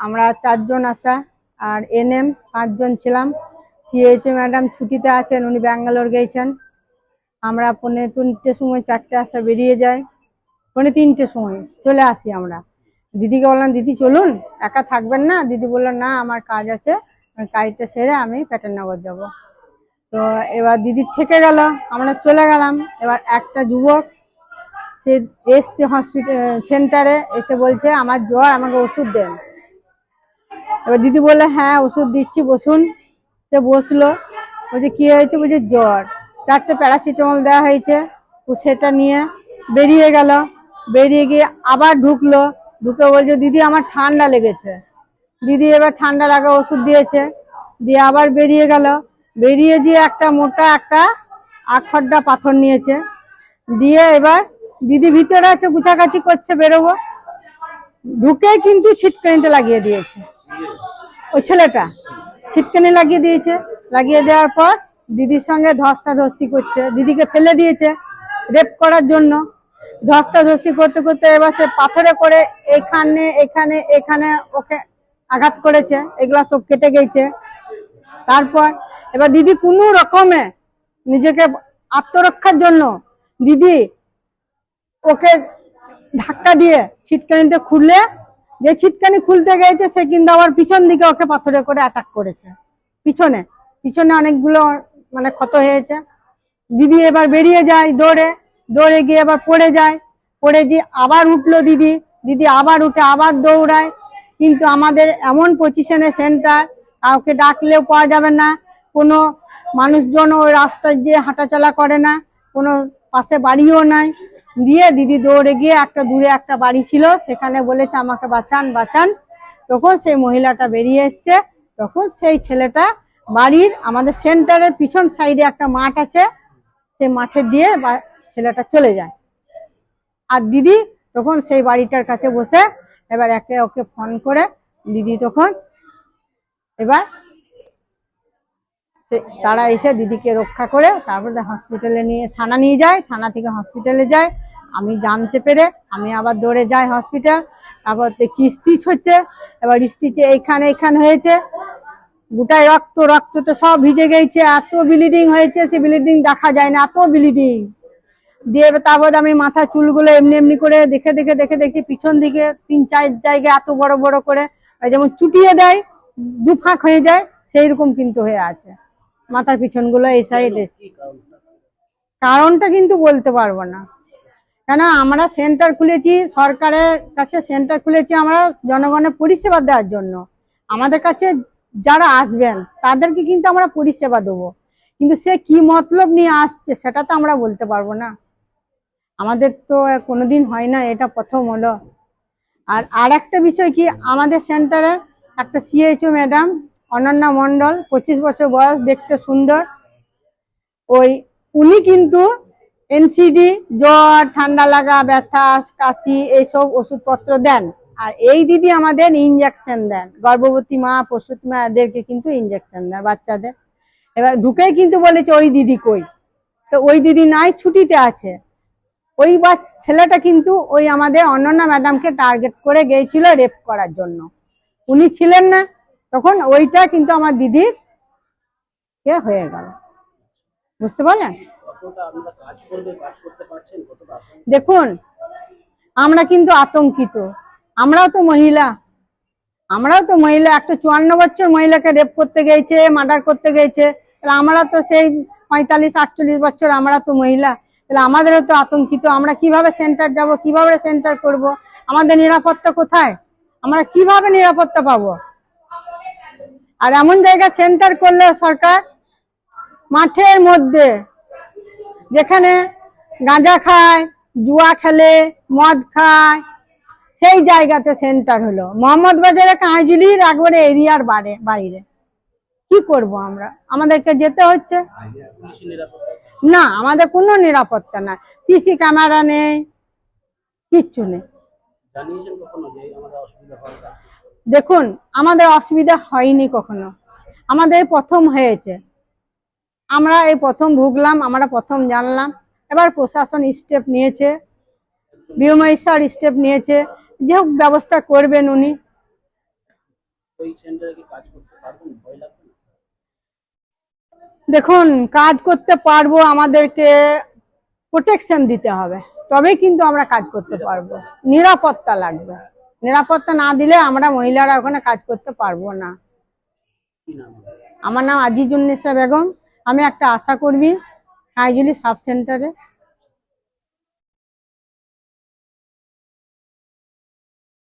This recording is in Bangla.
আমরা চারজন আসা আর এনএম, পাঁচজন ছিলাম। সিএইচও ম্যাডাম ছুটিতে আছেন, উনি ব্যাঙ্গালোর গেছেন। আমরা পৌনে তিনটের সময়, চারটে আসা বেরিয়ে যাই পৌনে তিনটের সময় চলে আসি আমরা। দিদিকে বললাম, দিদি, চলুন, একা থাকবেন না? দিদি বলল, না, আমার কাজ আছে। কাজটা সেরে আমি প্যাটার্নগর যাব। তো এবার দিদির থেকে গেল, আমরা চলে গেলাম। এবার একটা যুবক, সে এসছে হসপিটাল, সেন্টারে এসে বলছে, আমার জ্বর, আমাকে ওষুধ দেন। এবার দিদি বলল হ্যাঁ ওষুধ দিচ্ছি, বসুন। সে বসল। বলছে, কি হয়েছে? বলছে, জ্বর। চারটে প্যারাসিটামল দেওয়া হয়েছে। ও সেটা নিয়ে বেরিয়ে গেল। বেরিয়ে গিয়ে আবার ঢুকলো। ঢুকে বলছে, দিদি, আমার ঠান্ডা লেগেছে। দিদি এবার ঠান্ডা লাগা ওষুধ দিয়েছে। দিয়ে আবার বেরিয়ে গেল। বেরিয়ে দিয়ে একটা মোটা একটা আখড্ডা পাথর নিয়েছে। দিয়ে এবার দিদি ভিতরে আছে গুছাকাছি করছে, বেরোবো। ঢুকে কিন্তু ছিটকানিতে লাগিয়ে দিয়েছে। ওই ছেলেটা ছিটকানি লাগিয়ে দিয়েছে। লাগিয়ে দেওয়ার পর দিদির সঙ্গে ধস্তা ধস্তি করছে। দিদিকে ফেলে দিয়েছে রেপ করার জন্য। ধস্তা ধস্তি করতে করতে এবার সে পাথরে করে এখানে এখানে এখানে ওকে আঘাত করেছে। এগুলা সব কেটে গেছে। তারপর এবার দিদি কোনো রকমে নিজেকে আত্মরক্ষার জন্য দিদি ওকে ধাক্কা দিয়ে ছিটকানিতে খুললে যে ছিটকানি খুলতে গেছে সে কিন্তু আবার পিছন দিকে ওকে পাথরে করে অ্যাটাক করেছে। পিছনে পিছনে অনেকগুলো মানে ক্ষত হয়েছে। দিদি এবার বেরিয়ে যায় দৌড়ে দৌড়ে গিয়ে এবার পড়ে যায়। পড়ে গিয়ে আবার উঠল দিদি দিদি আবার উঠে আবার দৌড়ায়। কিন্তু আমাদের এমন পজিশনে সেন্টার কাউকে ডাকলেও পাওয়া যাবে না। কোনো মানুষজন ওই রাস্তায় দিয়ে হাঁটাচলা করে না, কোনো পাশে বাড়িও নাই। দিয়ে দিদি দৌড়ে গিয়ে একটা দূরে একটা বাড়ি ছিল, সেখানে বলেছে আমাকে বাঁচান বাঁচান। তখন সেই মহিলাটা বেরিয়ে এসছে। তখন সেই ছেলেটা বাড়ির আমাদের সেন্টারের পিছন সাইডে একটা মাঠ আছে, সেই মাঠে দিয়ে ছেলেটা চলে যায়। আর দিদি তখন সেই বাড়িটার কাছে বসে এবার একে ওকে ফোন করে, দিদি তখন এবার তারা এসে দিদিকে রক্ষা করে তারপরে হসপিটালে নিয়ে থানা নিয়ে যায়, থানা থেকে হসপিটালে যায়। আমি জানতে পেরে আমি আবার দৌড়ে যাই হসপিটাল তারপর দেখছি স্টিচ হচ্ছে এবার স্টিচে এইখানে এইখানে হয়েছে গোটায় রক্ত রক্ত তো সব ভিজে গেছে এত ব্লিডিং হয়েছে সে ব্লিডিং দেখা যায় না এত ব্লিডিং দিয়ে তারপর আমি মাথা চুলগুলো এমনি এমনি করে দেখে দেখে দেখে দেখছি পিছন দিকে তিন চার জায়গায় এত বড় বড় করে যেমন চুটিয়ে দেয় দু ফাঁক হয়ে যায় সেই রকম কিন্তু হয়ে আছে। মাথার পিছনগুলো এই সাইডে কারণটা কিন্তু বলতে পারব না। কেন আমরা সেন্টার খুলেছি, সরকারের কাছে সেন্টার খুলেছি আমরা জনগণের পরিষেবা দেওয়ার জন্য। আমাদের কাছে যারা আসবেন, তাদেরকে কিন্তু আমরা পরিষেবা দেবো। কিন্তু সে কি মতলব নিয়ে আসছে, সেটা তো আমরা বলতে পারব না। আমাদের তো কোনোদিন হয় না, এটা প্রথম হলো। আর আর একটা বিষয় কি, আমাদের সেন্টারে একটা সিএইচও ম্যাডাম অনন্যা মণ্ডল, পঁচিশ বছর বয়স, দেখতে সুন্দর। ওই, উনি কিন্তু এনসিডি জ্বর, ঠান্ডা লাগা, ব্যথা, কাশি, এইসব ওষুধপত্র দেন। আর এই দিদি আমাদের ইঞ্জেকশন দেন। গর্ভবতী মা, প্রসূতি মাদেরকে কিন্তু ইঞ্জেকশন দেন, বাচ্চাদের। এবার ঢুকেই কিন্তু বলেছে, ওই দিদি কই? তো ওই দিদি নাই, ছুটিতে আছে। ওই বা, ছেলেটা কিন্তু ওই আমাদের অনন্যা ম্যাডামকে টার্গেট করে গিয়েছিল রেপ করার জন্য। উনি ছিলেন না। তখন ওইটা কিন্তু আমার দিদির কে হয়ে গেল। বুঝতে পারলেন? দেখুন, আমরা কিন্তু আতঙ্কিত। আমরাও তো মহিলা। আমরাও তো মহিলা। একটা চুয়ান্ন বছর মহিলাকে রেপ করতে গেছে মার্ডার করতে গেছে। তাহলে আমরা তো সেই পঁয়তাল্লিশ, আটচল্লিশ বছর আমরা তো মহিলা। তাহলে আমাদেরও তো আতঙ্কিত। আমরা কীভাবে সেন্টার যাব, কীভাবে সেন্টার করব? আমাদের নিরাপত্তা কোথায়? আমরা কীভাবে নিরাপত্তা পাবো? আর এমন জায়গায় সেন্টার করলে সরকার মাঠের মধ্যে যেখানে গাঁজা খায়, জুয়া খেলে, মদ খায়, সেই জায়গাতে সেন্টার হলো। মোহাম্মদ বাজারে কাঁজুলির একবারে এরিয়ার বাইরে বাইরে। কি করব আমরা? আমাদেরকে যেতে হচ্ছে। না, আমাদের কোনো নিরাপত্তা না সিসি ক্যামেরা নেই, কিচ্ছু নেই। দেখুন, আমাদের অসুবিধা হয়নি কখনো। আমাদের প্রথম হয়েছে। আমরা এই প্রথম ভুগলাম আমরা প্রথম জানলাম। এবার প্রশাসন স্টেপ নিয়েছে বিউমাই স্টেপ নিয়েছে যে হোক ব্যবস্থা করবেন উনি। দেখুন কাজ করতে পারব আমাদেরকে প্রোটেকশন দিতে হবে। তবেই কিন্তু আমরা কাজ করতে পারব। নিরাপত্তা লাগবে। নিরাপত্তা না দিলে আমরা মহিলারা ওখানে কাজ করতে পারব না? আমার নাম আজিজুন্নেসা বেগম। আমি একটা আশা করবি হাইজুলি সাব সেন্টারে।